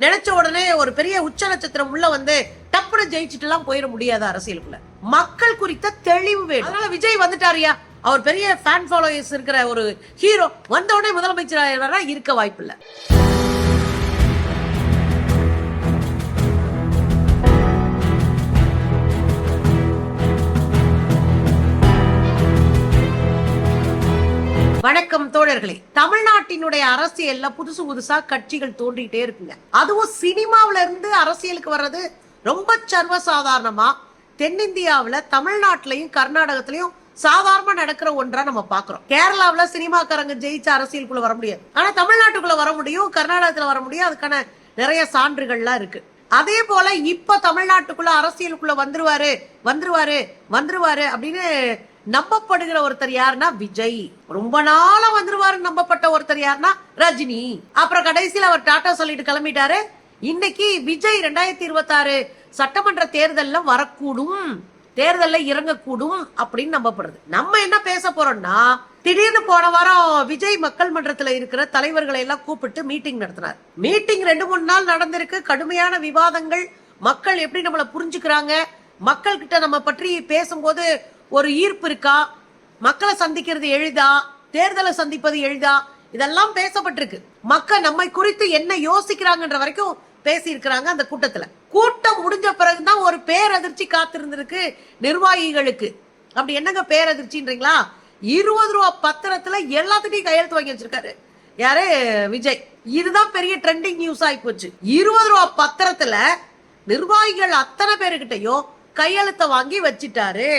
நினைச்ச உடனே ஒரு பெரிய உச்ச நட்சத்திரம் உள்ள வந்து டப்புனு ஜெயிச்சுட்டு எல்லாம் போயிட முடியாது அரசியலுக்குள்ள. மக்கள் குறித்த தெளிவு வேணும். அதனால விஜய் வந்துட்டாரியா அவர் பெரிய ஃபேன் ஃபாலோயர்ஸ் இருக்கிற ஒரு ஹீரோ வந்த உடனே முதலமைச்சர் இருக்க வாய்ப்பு இல்லை வணக்கம் தோழர்களே. தமிழ்நாட்டினுடைய அரசியல்ல புதுசு புதுசா கட்சிகள் தோன்றிட்டே இருக்குங்க. அதுவும் சினிமாவில இருந்து அரசியலுக்கு வர்றது ரொம்ப சர்வசாதாரணமா தென்னிந்தியாவில தமிழ்நாட்டிலையும் கர்நாடகத்திலையும் சாதாரணமா நடக்கிற ஒன்றா நம்ம பாக்குறோம். கேரளாவில சினிமாக்காரங்க ஜெயிச்ச அரசியலுக்குள்ள வர முடியாது. ஆனா தமிழ்நாட்டுக்குள்ள வர முடியும் கர்நாடகத்துல வர முடியும் அதுக்கான நிறைய சான்றுகள்லாம் இருக்கு. அதே போல இப்ப தமிழ்நாட்டுக்குள்ள அரசியலுக்குள்ள வந்துருவாரு வந்துருவாரு வந்துருவாரு அப்படின்னு நம்பப்படுகிற ஒருத்தர் யாருன்னா விஜய். ரொம்ப நாளா வந்துருவாரு நம்பப்பட்ட ஒருத்தர் யாருன்னா ரஜினி. அப்புறம் கடைசியில் அவர் டாட்டா சொல்லிட்டு கிளம்பிட்டாரு. இன்னைக்கு விஜய் ரெண்டாயிரத்தி இருபத்தி ஆறு சட்டமன்ற தேர்தல்ல வரக்கூடும் தேர்தல்ல இறங்கக்கூடும் அப்படின்னு நம்பப்படுது நம்ம என்ன பேச போறோம்னா திடீர்னு போன வாரம் விஜய் மக்கள் மன்றத்துல இருக்கிற தலைவர்களை எல்லாம் கூப்பிட்டு மீட்டிங் நடத்தினார். மீட்டிங் ரெண்டு மூணு நாள் நடந்திருக்கு. கடுமையான விவாதங்கள். மக்கள் எப்படி நம்மளை புரிஞ்சுக்கிறாங்க? மக்கள் கிட்ட நம்ம பற்றி பேசும்போது ஒரு ஈர்ப்பு இருக்கா? மக்களை சந்திக்கிறது எளிதா? தேர்தலை சந்திப்பது எளிதா? இதெல்லாம் பேசப்பட்டிருக்கு. மக்கள் நம்மை குறித்து என்ன யோசிக்கிறாங்கன்ற வரைக்கும் பேசியிருக்கிறாங்க அந்த கூட்டத்துல. கூட்டம் முடிஞ்ச பிறகுதான் ஒரு பேரதிர்ச்சி காத்திருந்திருக்கு நிர்வாகிகளுக்கு. அப்படி என்னங்க பேரதிர்ச்சின்றீங்களா? இருபது ரூபா பத்திரத்துல எல்லாத்துட்டையும் கையெழுத்து வாங்கி வச்சிருக்காரு. யாரு? விஜய். இதுதான் பெரிய ட்ரெண்டிங் நியூஸ் ஆகி போச்சு. இருபது ரூபா பத்திரத்துல நிர்வாகிகள் அத்தனை பேருக்கிட்டையும் கையெழுத்தை வாங்கி வச்சிட்டாரு.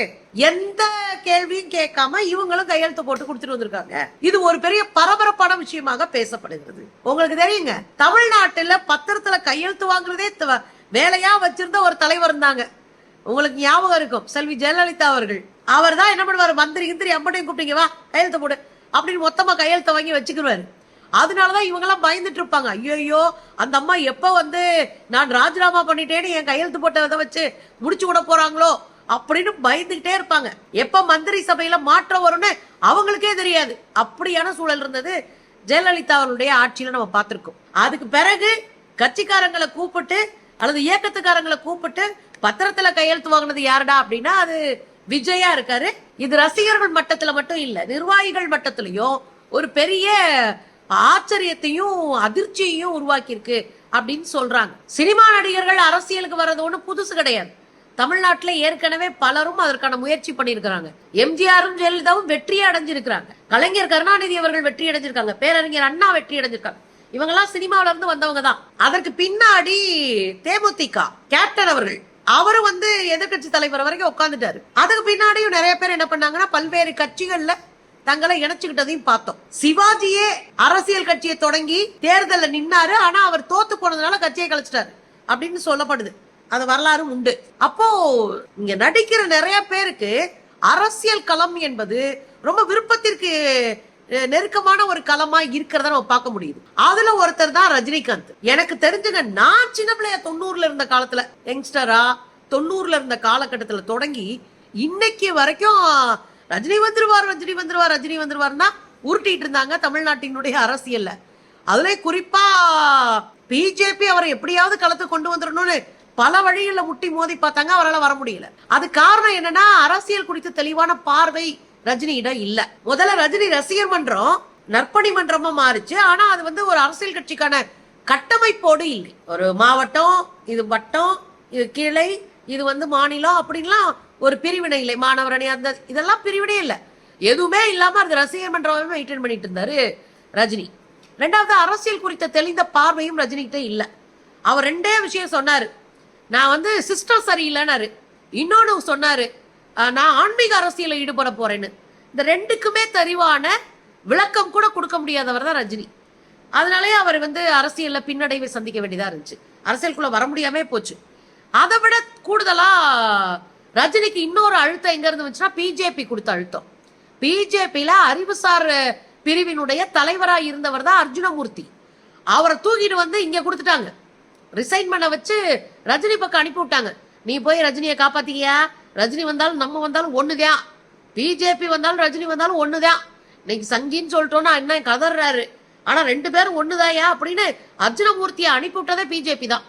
எந்த கேள்வியும் கேட்காம இவங்களும் கையெழுத்து போட்டு கொடுத்துட்டு வந்திருக்காங்க. இது ஒரு பெரிய பரபரப்பான விஷயமாக பேசப்படுகிறது. உங்களுக்கு தெரியுங்க தமிழ்நாட்டுல பத்திரத்துல கையெழுத்து வாங்குறதே வேலையா வச்சிருந்த ஒரு தலைவர் இருந்தாங்க. உங்களுக்கு ஞாபகம் இருக்கும் செல்வி ஜெயலலிதா அவர்கள். அவர் தான் என்ன பண்ணுவாரு? மந்திரி கிந்திரி அம்மனையும் கூப்பிட்டீங்க வா கையெழுத்து போடு. அப்படின்னு மொத்தமா கையெழுத்த வாங்கி வச்சுக்கிருவாரு. அதனாலதான் இவங்கெல்லாம் பயந்துட்டு இருப்பாங்க. ஐயோ அந்த அம்மா எப்ப வந்து நான் ராஜினாமா பண்ணிட்டேன்னு என் கையெழுத்து போட்டதை வச்சு முடிச்சு விட போறாங்களோ அப்படின்னு பயந்துகிட்டே இருப்பாங்க. எப்ப மந்திரி சபையில மாற்றம் வரும்னு அவங்களுக்கே தெரியாது. அப்படியான சூழல் இருந்தது ஜெயலலிதா அவருடைய ஆட்சியில நம்ம பார்த்திருக்கோம். அதுக்கு பிறகு கட்சிக்காரங்களை கூப்பிட்டு அல்லது இயக்கத்துக்காரங்களை கூப்பிட்டு பத்திரத்துல கையெழுத்து வாங்கினது யாருடா அப்படின்னா அது விஜயா இருக்காரு. இது ரசிகர்கள் மட்டத்துல மட்டும் இல்ல நிர்வாகிகள் மட்டத்திலையும் ஒரு பெரிய ஆச்சரியத்தையும் அதிர்ச்சியையும் உருவாக்கியிருக்கு அப்படின்னு சொல்றாங்க. சினிமா நடிகர்கள் அரசியலுக்கு வர்றது ஒன்றும் புதுசு கிடையாது. தமிழ்நாட்டில் ஏற்கனவே பலரும் அதற்கான முயற்சி பண்ணியிருக்கிறாங்க. எம்ஜிஆரும் ஜெயலலிதாவும் வெற்றி அடைஞ்சிருக்கிறாங்க. கலைஞர் கருணாநிதி அவர்கள் வெற்றி அடைஞ்சிருக்காங்க. பேரறிஞர் அண்ணா வெற்றி அடைஞ்சிருக்காங்க. இவங்கெல்லாம் சினிமாவில இருந்து வந்தவங்க தான். அதற்கு பின்னாடி தேமுதிக கேப்டன் அவர்கள். அவரும் வந்து எதிர்க்கட்சி தலைவர் வரைக்கும் உட்காந்துட்டாரு அதுக்கு பின்னாடியும் நிறைய பேர் என்ன பண்ணாங்கன்னா பல்வேறு கட்சிகள்ல தங்களை இணைச்சுக்கிட்டதையும் பார்த்தோம். சிவாஜியே அரசியல் கட்சியை தொடங்கி தேர்தலில் நின்னாரு. ஆனா அவர் தோத்து போனதுனால கட்சியை கழிச்சிட்டாரு அப்படின்னு சொல்லப்படுது. அது வரலாறும் உண்டு. அப்போ இங்க நடிக்கிற நிறைய பேருக்கு அரசியல் களம் என்பது ரொம்ப விருப்பத்திற்கு நெருக்கமான ஒரு களமா இருக்கிறத நம்ம பார்க்க முடியுது. அதுல ஒருத்தர் தான் ரஜினிகாந்த். எனக்கு தெரிஞ்சுங்க நான் சின்ன பிள்ளைய தொண்ணூறுல இருந்த காலத்துல யங்ஸ்டரா தொண்ணூறுல இருந்த காலகட்டத்துல தொடங்கி இன்னைக்கு வரைக்கும் ரஜினி வந்துருவார் ரஜினி வந்துருவார் ரஜினி வந்துருவார்னா உருட்டிட்டு இருந்தாங்க தமிழ்நாட்டினுடைய அரசியல்ல. அதுல குறிப்பா பிஜேபி அவரை எப்படியாவது களத்து கொண்டு வந்துடணும்னு பல வழிகளில் முட்டி மோதி பார்த்தாங்க அவரால் வர முடியல. அது காரணம் என்னன்னா அரசியல் குறித்து தெளிவான பார்வை ரஜினியிடம் இல்ல. முதல்ல ரஜினி ரசிகர் மன்றம் நற்பணி மன்றமா மாறுச்சு. ஆனா அது வந்து ஒரு அரசியல் கட்சிக்கான கட்டமைப்போடு இல்லை. ஒரு மாவட்டம் இது வட்டம் இது கிளை இது வந்து மாநிலம் அப்படின்லாம் ஒரு பிரிவினை இல்லை. மாணவர் அணி அந்த இதெல்லாம் பிரிவினை இல்லை. எதுவுமே இல்லாம அந்த ரசிகர் மன்றமே மெயின்டைன் பண்ணிட்டு இருந்தாரு ரஜினி. ரெண்டாவது அரசியல் குறித்த தெளிந்த பார்வையும் ரஜினிகிட்ட இல்லை. அவர் ரெண்டே விஷயம் சொன்னாரு. நான் வந்து சிஸ்டம் சரியில்லைன்னாரு. இன்னொன்னு சொன்னாரு நான் ஆன்மீக அரசியல ஈடுபட போறேன்னு. இந்த ரெண்டுக்குமே தெரிவான விளக்கம் கூட கொடுக்க முடியாதவர் தான் ரஜினி. அதனாலே அவர் வந்து அரசியல்ல பின்னடைவை சந்திக்க வேண்டியதா இருந்துச்சு. அரசியலுக்குள்ள வர முடியாமே போச்சு. அதை விட கூடுதலா ரஜினிக்கு இன்னொரு அழுத்தம் எங்க இருந்து வந்துச்சுன்னா பிஜேபி கொடுத்த அழுத்தம். பிஜேபியில அறிவுசார் பிரிவினுடைய தலைவராக இருந்தவர் தான் அர்ஜுனமூர்த்தி. அவரை தூக்கிட்டு வந்து இங்க கொடுத்துட்டாங்க. ரிசைன் பண்ண வச்சு ரஜினி பக்கம் அனுப்பி விட்டாங்க. நீ போய் ரஜினியை காப்பாத்திக்கியா? ரஜினி வந்தாலும் நம்ம வந்தாலும் ஒண்ணுதான். பிஜேபி வந்தாலும் ரஜினி வந்தாலும் ஒண்ணுதான். இன்னைக்கு சங்கின்னு சொல்லிட்டோன்னா என்ன கதறாரு ஆனா ரெண்டு பேரும் ஒண்ணுதாயா அப்படின்னு அர்ஜுனமூர்த்தியை அனுப்பி விட்டதே பிஜேபி தான்.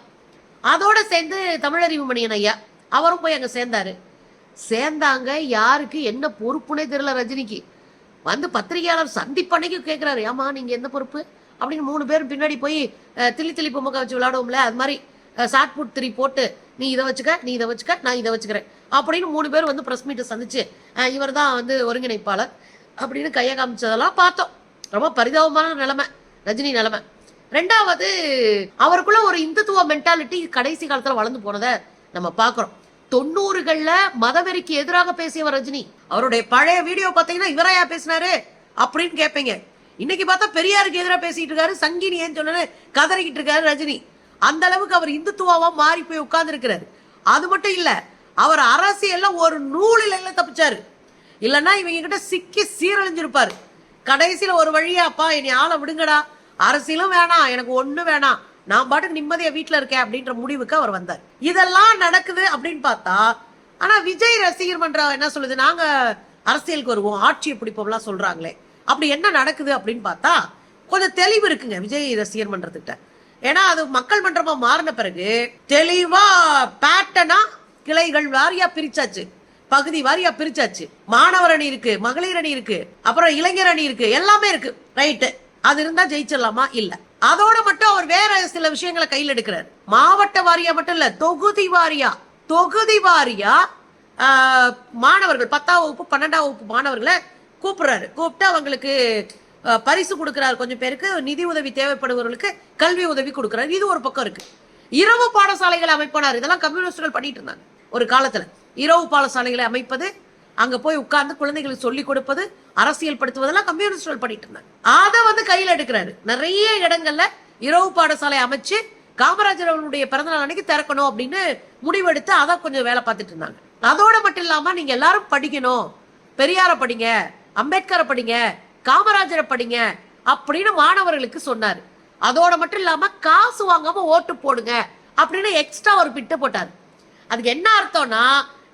அதோட சேர்ந்து தமிழறிவு மணியன் ஐயா. அவரும் போய் அங்க சேர்ந்தாரு. சேர்ந்தாங்க யாருக்கு என்ன பொறுப்புனே தெரியல ரஜினிக்கு. வந்து பத்திரிகையாளர் சந்திப்பன்னைக்கு கேட்குறாரு ஏமா நீங்க எந்த பொறுப்பு? அப்படின்னு மூணு பேரும் பின்னாடி போய் தில்லி தில்லி பொம்மை வச்சு விளாடுவோம்ல அது மாதிரி ஷார்ட் புட் த்ரீ போட்டு நீ இதை வச்சுக்க நீ இதை வச்சுக்க நான் இதை வச்சுக்கிறேன். அப்படின்னு மூணு பேர் வந்து ப்ரெஸ் மீட்டை சந்திச்சு இவர் தான் வந்து ஒருங்கிணைப்பாளர் அப்படின்னு கையை காமிச்சதெல்லாம் பார்த்தோம். ரொம்ப பரிதாபமான நிலைமை ரஜினி நிலைமை. ரெண்டாவது அவருக்குள்ள ஒரு இந்துத்துவ மென்டாலிட்டி கடைசி காலத்தில் வளர்ந்து போனதை நம்ம பார்க்குறோம். தொண்ணூறுகள்ல மதவெறிக்கு எதிராக பேசியவர் ரஜினி. அவருடைய பழைய வீடியோ பாத்தீங்கன்னா இவரையா பேசினாரு அப்படின்னு கேட்பீங்க. இன்னைக்கு பார்த்தா பெரியாருக்கு எதிராக பேசிட்டு இருக்காரு சங்கினி ஏன் சொன்னு கதறிக்கிட்டு இருக்காரு ரஜினி. அந்த அளவுக்கு அவர் இந்துத்துவாவா மாறி போய் உட்கார்ந்து இருக்கிறாரு அது மட்டும் இல்ல அவர் அரசியல்ல ஒரு நூலில தப்பிச்சாரு. இல்லைன்னா இவங்க கிட்ட சிக்கி சீரழிஞ்சிருப்பாரு. கடைசியில ஒரு வழியா அப்பா என்னை ஆளை விடுங்கடா. அரசியலும் வேணாம் எனக்கு ஒண்ணு வேணாம். நான் பாட்டுக்கு நிம்மதியா வீட்டுல இருக்கேன் அப்படின்ற முடிவுக்கு அவர் வந்தார். இதெல்லாம் நடக்குது அப்படின்னு பார்த்தா ஆனா விஜய் ரசிகர் மன்றம் என்ன சொல்லுது? நாங்க அரசியலுக்கு வருவோம் ஆட்சியை பிடிப்போம்லாம் சொல்றாங்களே. அப்படி என்ன நடக்குது அப்படின்னு பார்த்தா கொஞ்சம் தெளிவு இருக்குங்க விஜய் ரசிகர் மன்றத்துக்கிட்ட ஏன்னா அது மக்கள் மன்றமா மாறின பிறகு தெளிவா பேட்டனா கிளைகள் வாரியா பிரிச்சாச்சு. பகுதி வாரியா பிரிச்சாச்சு. மாணவர் அணி இருக்கு மகளிர் அணி இருக்கு அப்புறம் இளைஞர் அணி இருக்கு எல்லாமே இருக்கு. ரைட்டு அது இருந்தா ஜெயிச்சிடலாமா? இல்லை. அதோட மட்டும் அவர் வேற சில விஷயங்களை கையில் எடுக்கிறார். மாவட்ட வாரியா மட்டும் இல்ல தொகுதி வாரியா தொகுதி வாரியா மாணவர்கள் பத்தாம் வகுப்பு பன்னெண்டாம் வகுப்பு மாணவர்களை கூப்பிடுறாரு. கூப்பிட்டு அவங்களுக்கு பரிசு கொடுக்குறாரு கொஞ்சம் பேருக்கு நிதி உதவி தேவைப்படுபவர்களுக்கு கல்வி உதவி கொடுக்குறாரு. இது ஒரு பக்கம் இருக்கு. இரவு பாடசாலைகளை அமைப்பனார். இதெல்லாம் கம்யூனிஸ்டுகள் பண்ணிட்டு இருந்தாங்க. ஒரு காலத்துல இரவு பாடசாலைகளை அமைப்பது அங்க போய் உட்கார்ந்து குழந்தைகளுக்கு சொல்லி கொடுப்பது அரசியல் படுத்துவதெல்லாம் கம்யூனிஸ்டுகள் பண்ணிட்டு இருந்தாங்க. அதை வந்து கையில் எடுக்கிறாரு. நிறைய இடங்கள்ல இரவு பாடசாலை அமைச்சு காமராஜர் அவர்களுடைய பிறந்தநாள் அன்னைக்கு திறக்கணும் அப்படின்னு முடிவெடுத்து அதை கொஞ்சம் வேலை பார்த்துட்டு இருந்தாங்க. அதோட மட்டும் இல்லாம நீங்க எல்லாரும் படிக்கணும். பெரியார படிங்க அம்பேத்கரை படிங்க காமராஜரை படிங்க அப்படின்னு மாணவர்களுக்கு சொன்னாரு. அதோட மட்டும் இல்லாம காசு வாங்காம ஓட்டு போடுங்க அப்படின்னு எக்ஸ்ட்ரா ஒரு பிட்டு போட்டார். அதுக்கு என்ன அர்த்தம்னா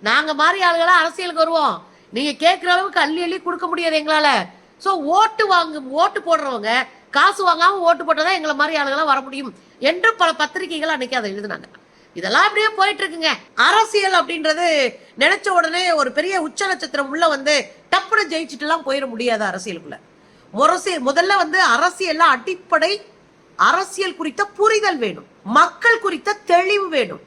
நாங்க மாதிரி ஆளுகளா அரசியலுக்கு வருவோம். நீங்க கேட்குற அளவுக்கு அள்ளி அள்ளி கொடுக்க முடியாது எங்களால. சோ ஓட்டு வாங்கு ஓட்டு போடுறவங்க காசு வாங்காம ஓட்டு போட்டதான் எங்களை மாதிரி ஆளுகளா வர முடியும் என்று பல பத்திரிகைகள் அன்னைக்கு அதை எழுதினாங்க. இதெல்லாம் அப்படியே போயிட்டு இருக்குங்க அரசியல் அப்படின்றது நினைச்ச உடனே ஒரு பெரிய உச்ச நட்சத்திரம் உள்ள வந்து டப்புன்னு ஜெயிச்சுட்டு எல்லாம் போயிட முடியாது அரசியலுக்குள்ள. முரசு முதல்ல வந்து அரசியல்ல அடிப்படை அரசியல் குறித்த புரிதல் வேணும். மக்கள் குறித்த தெளிவு வேணும்.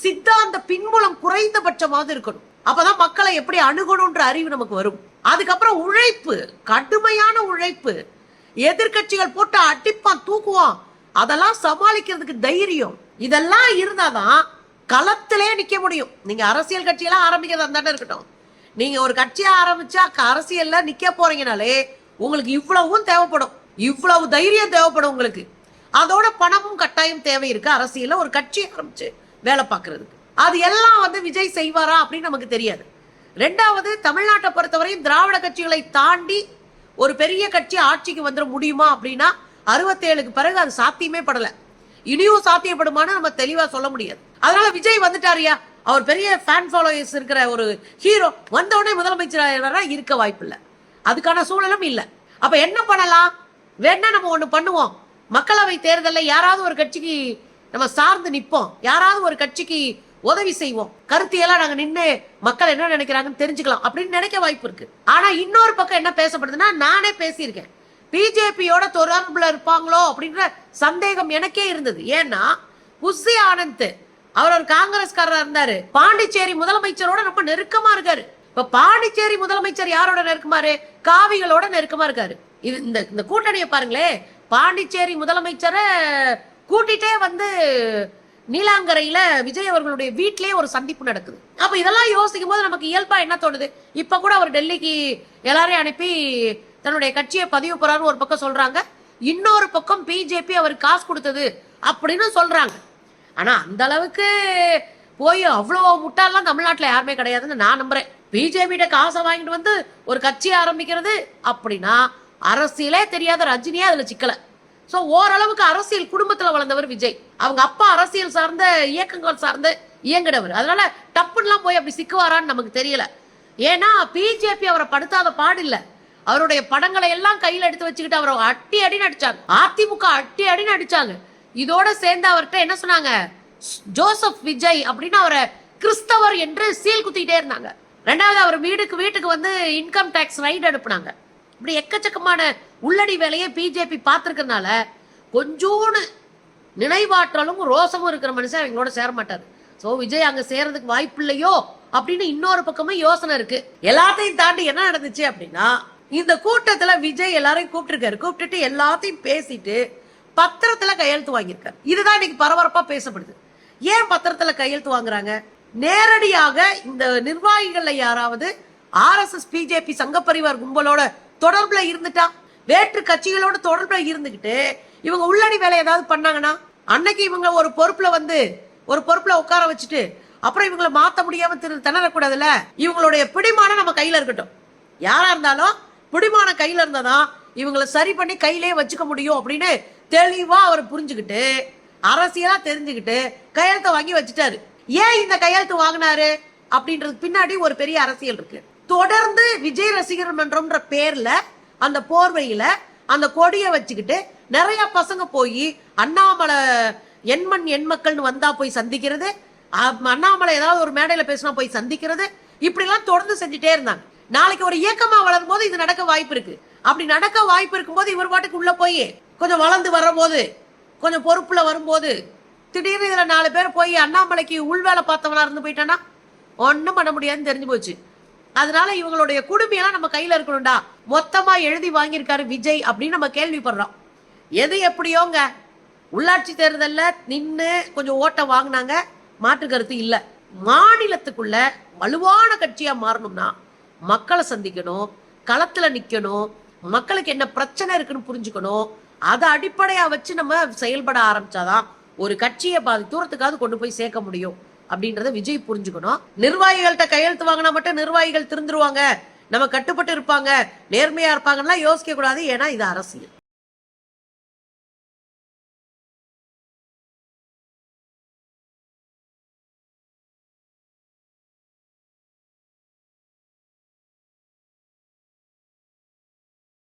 சித்தாந்த பின்புலம் குறைந்தபட்சமாவது இருக்கணும். அப்பதான் மக்களை எப்படி அணுகணும்ன்ற அறிவு நமக்கு வரும். அதுக்கப்புறம் உழைப்பு கடுமையான உழைப்பு. எதிர்க்கட்சிகள் போட்டு அடிப்பான் தூக்குவான். அதெல்லாம் சமாளிக்கிறதுக்கு தைரியம். இதெல்லாம் இருந்தாதான் களத்திலே நிக்க முடியும். நீங்க அரசியல் கட்சியெல்லாம் ஆரம்பிக்கிறதா தானே இருக்கட்டும். நீங்க ஒரு கட்சியை ஆரம்பிச்சா அரசியல்ல நிக்க போறீங்கனாலே உங்களுக்கு இவ்வளவும் தேவைப்படும். இவ்வளவு தைரியம் தேவைப்படும் உங்களுக்கு. அதோட பணமும் கட்டாயம் தேவை இருக்கு. அரசியல்ல ஒரு கட்சி ஆரம்பிச்சு. வேலை பார்க்கறதுக்கு. அது எல்லாம் வந்து விஜய் செய்வாரா அப்படின்னு நமக்கு தெரியாது. ரெண்டாவது தமிழ்நாட்டை பொறுத்தவரையும் திராவிட கட்சிகளை தாண்டி ஒரு பெரிய கட்சி ஆட்சிக்கு வந்துட முடியுமா அப்படின்னா அறுபத்தேழுக்கு பிறகு அது சாத்தியமே படலை. இனியும் சாத்தியப்படுமான்னு நம்ம தெளிவாக சொல்ல முடியாது. அதனால விஜய் வந்துட்டாரியா? அவர் பெரிய ஃபேன் ஃபாலோயர்ஸ் இருக்கிற ஒரு ஹீரோ வந்தவுடனே உடனே இருக்க வாய்ப்பு இல்லை. அதுக்கான சூழலும் இல்லை. அப்போ என்ன பண்ணலாம்? வேணா நம்ம ஒன்று பண்ணுவோம். மக்களவை தேர்தலில் யாராவது ஒரு கட்சிக்கு நம்ம சார்ந்து நிற்போம் யாராவது ஒரு கட்சிக்கு உதவி செய்வோம். கருத்தியெல்லாம் நாங்க நின்று மக்கள் என்ன நினைக்கிறாங்கன்னு தெரிஞ்சுக்கலாம் அப்படின்னு நினைக்க வாய்ப்பு இருக்கு. ஆனா இன்னொரு பக்கம் என்ன பேசப்படுதுன்னா நானே பேசியிருக்கேன். பிஜேபியோட தொடர்புல இருப்பாங்களோ அப்படின்ற சந்தேகம் எனக்கே இருந்தது. ஏன்னா புஷி ஆனந்த் அவர் ஒரு காங்கிரஸ்காரரா இருந்தாரு. பாண்டிச்சேரி முதலமைச்சரோட ரொம்ப நெருக்கமா இருக்காரு. இப்ப பாண்டிச்சேரி முதலமைச்சர் யாரோட நெருக்கமாரு? காவிகளோட நெருக்கமா இருக்காரு. இது இந்த இந்த கூட்டணியை பாருங்களே பாண்டிச்சேரி முதலமைச்சரை கூட்டிட்டே வந்து நீலாங்கரையில விஜய் அவர்களுடைய வீட்டிலேயே ஒரு சந்திப்பு நடக்குது. அப்ப இதெல்லாம் யோசிக்கும் போது நமக்கு இயல்பா என்ன தோணுது? இப்ப கூட அவர் டெல்லிக்கு எல்லாரையும் அனுப்பி தன்னுடைய கட்சியை பதிவு போறாருன்னு ஒரு பக்கம் சொல்றாங்க. இன்னொரு பக்கம் பிஜேபி அவர் காசு கொடுத்தது அப்படின்னு சொல்றாங்க. ஆனா அந்த அளவுக்கு போய் அவ்வளோ முட்டாள்லாம் தமிழ்நாட்டில் யாருமே கிடையாதுன்னு நான் நம்புறேன். பிஜேபியிட்ட காசை வாங்கிட்டு வந்து ஒரு கட்சி ஆரம்பிக்கிறது அப்படின்னா அரசியலே தெரியாத ரஜினியே அதுல சிக்கலை. ஸோ ஓரளவுக்கு அரசியல் குடும்பத்தில் வளர்ந்தவர் விஜய். அவங்க அப்பா அரசியல் சார்ந்த இயக்கங்கள் சார்ந்த இயங்கினவர் அதனால டப்புன்னெலாம் போய் அப்படி சிக்குவாரான்னு நமக்கு தெரியல. ஏன்னா பிஜேபி அவரை படுத்தாத பாடில்ல. அவருடைய படங்களை எல்லாம் கையில் எடுத்து வச்சுக்கிட்டு அவரை அட்டி அடி நடிச்சாங்க. அதிமுக அட்டி அடின்னு நடிச்சாங்க. இதோட சேர்ந்து அவர்கிட்ட என்ன சொன்னாங்க? ஜோசப் விஜய் அப்படின்னு அவரை கிறிஸ்தவர் என்று சீல் குத்திக்கிட்டே இருந்தாங்க. ரெண்டாவது அவர் வீடுக்கு வீட்டுக்கு வந்து இன்கம் டேக்ஸ் ரைடு அனுப்புனாங்க இப்படி எக்கச்சக்கமான உள்ளடி வேலையை பிஜேபி பார்த்துருக்கறனால கொஞ்சோண்டு நினைவாற்றலும் ரோசமும் இருக்கிற மனுஷன் அவங்களோட சேர மாட்டாரு. ஸோ விஜய் அங்கே சேரதுக்கு வாய்ப்பு இல்லையோ அப்படின்னு இன்னொரு பக்கமும் யோசனை இருக்கு. எல்லாத்தையும் தாண்டி என்ன நடந்துச்சு அப்படின்னா இந்த கூட்டத்துல விஜய் எல்லாரையும் கூப்பிட்டுருக்காரு. கூப்பிட்டுட்டு எல்லாத்தையும் பேசிட்டு பத்திரத்துல கையெழுத்து வாங்கியிருக்காரு. இதுதான் இன்னைக்கு பரபரப்பா பேசப்படுது. ஏன் பத்திரத்துல கையெழுத்து வாங்குறாங்க? நேரடியாக இந்த நிர்வாகிகள்ல யாராவது ஆர்எஸ்எஸ் பிஜேபி சங்க பரிவார் கும்பலோட தொடர்புல இருந்துட்டா? வேற்று கட்சிகளோட தொடர்புல இருந்துகிட்டு இவங்க உள்ளடி வேலை ஏதாவது பண்ணாங்கன்னா அன்னைக்கு இவங்க ஒரு பொறுப்புல வந்து ஒரு பொறுப்புல உட்கார வச்சுட்டு அப்புறம் இவங்களை மாத்த முடியாம திரு திணறக்கூடாதுல்ல? இவங்களுடைய பிடிமானம் நம்ம கையில இருக்கட்டும். யாரா இருந்தாலும் பிடிமான கையில இருந்தாதான் இவங்களை சரி பண்ணி கையிலேயே வச்சுக்க முடியும் அப்படின்னு தெளிவா அவர் புரிஞ்சுக்கிட்டு அரசியலா தெரிஞ்சுக்கிட்டு கையெழுத்தை வாங்கி வச்சுட்டாரு. ஏன் இந்த கையெழுத்து வாங்கினாரு? அப்படின்றது பின்னாடி ஒரு பெரிய அரசியல் இருக்கு. தொடர்ந்து விஜய் ரசிகர் மன்றம்ன்ற பேர்ல அந்த போர்வையில அந்த கொடியை வச்சுக்கிட்டு நிறைய பசங்க போய் அண்ணாமலை எண்மண் எண்மக்கள்னு வந்தா போய் சந்திக்கிறது அண்ணாமலை ஏதாவது ஒரு மேடையில பேசினா போய் சந்திக்கிறது இப்படி எல்லாம் தொடர்ந்து செஞ்சுட்டே இருந்தாங்க. நாளைக்கு ஒரு இயக்கமா வளரும் போது இது நடக்க வாய்ப்பு இருக்கு. அப்படி நடக்க வாய்ப்பு இருக்கும்போது இவர் பாட்டுக்கு உள்ள போய் கொஞ்சம் வளர்ந்து வரும்போது கொஞ்சம் பொறுப்புல வரும்போது திடீர்னு இதுல நாலு பேர் போய் அண்ணாமலைக்கு உள்வேலை பார்த்தவனா இருந்து போயிட்டானா? ஒன்றும் பண்ண முடியாதுன்னு தெரிஞ்சு போச்சு. அதனால இவங்களுடைய குடுமையெல்லாம் நம்ம கையில இருக்கணும்டா. மொத்தமா எழுதி வாங்கியிருக்காரு விஜய் அப்படின்னு நம்ம கேள்விப்படுறோம். எது எப்படியோங்க? உள்ளாட்சி தேர்தலில் நின்று கொஞ்சம் ஓட்டை வாங்கினாங்க. மாற்று கருத்து இல்லை. மாநிலத்துக்குள்ள வலுவான கட்சியா மாறணும்னா மக்களை சந்திக்கணும் களத்துல நிக்கணும் மக்களுக்கு என்ன பிரச்சனை இருக்குன்னு புரிஞ்சுக்கணும். அதை அடிப்படையா வச்சு நம்ம செயல்பட ஆரம்பிச்சாதான் ஒரு கட்சியை பாதி தூரத்துக்காவது கொண்டு போய் சேர்க்க முடியும். அப்படின்றத விஜய் புரிஞ்சுக்கணும். நிர்வாகிகள்கிட்ட கையெழுத்து வாங்கினா மட்டும் நிர்வாகிகள் திருந்துருவாங்க. நம்ம கட்டுப்பட்டு இருப்பாங்க. நேர்மையா இருப்பாங்கன்னா யோசிக்க கூடாது ஏன்னா இது அரசியல்.